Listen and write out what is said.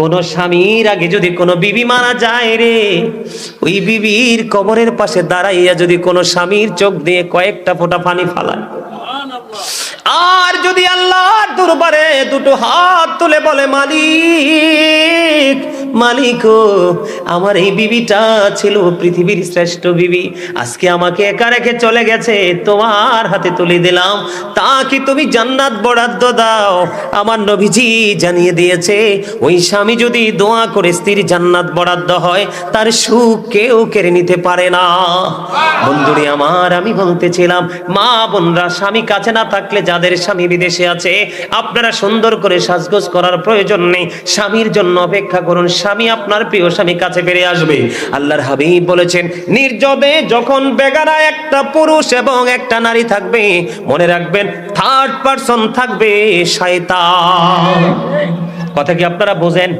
কোন স্বামীর আগে যদি কোনো বিবি মারা যায় রে, ওই বিবির কবরের পাশে দাঁড়াইয়া যদি কোনো স্বামীর চোখ দিয়ে কয়েকটা ফোঁটা পানি ফালায়। আর যদি আল্লাহর দরবারে দুটো হাত তুলে বলে, মালিক মালিক আমার এই বিবিটা ছিল পৃথিবীর শ্রেষ্ঠ বিবি। আজকে আমাকে একা রেখে চলে গেছে, তোমার হাতে তুলে দিলাম। তা কি তুমি জান্নাত বরাদ্দ দাও। আমার নবীজি জানিয়ে দিয়েছে, ওই স্বামী যদি দোয়া করে স্ত্রীর জান্নাত বরাদ্দ হয়, তার সুখ কেউ কেড়ে নিতে পারে না। বন্ধুরে আমার, আমি বলতেছিলাম মা বোনরা, স্বামী কাছে না থাকলে যাদের স্বামী বিদেশে আছে, আপনারা সুন্দর করে সাজগোজ করার প্রয়োজন নেই। স্বামীর জন্য অপেক্ষা করুন স্বামী আপনার প্রিয় স্বামী কাছে ফিরে আসবে। আল্লাহর হাবিব বলেছেন, নির্জবে যখন বেগারা একটা পুরুষ এবং একটা নারী থাকবে, মনে রাখবেন থার্ড পারসন থাকবে শয়তান। কথা কি আপনারা বোঝেন?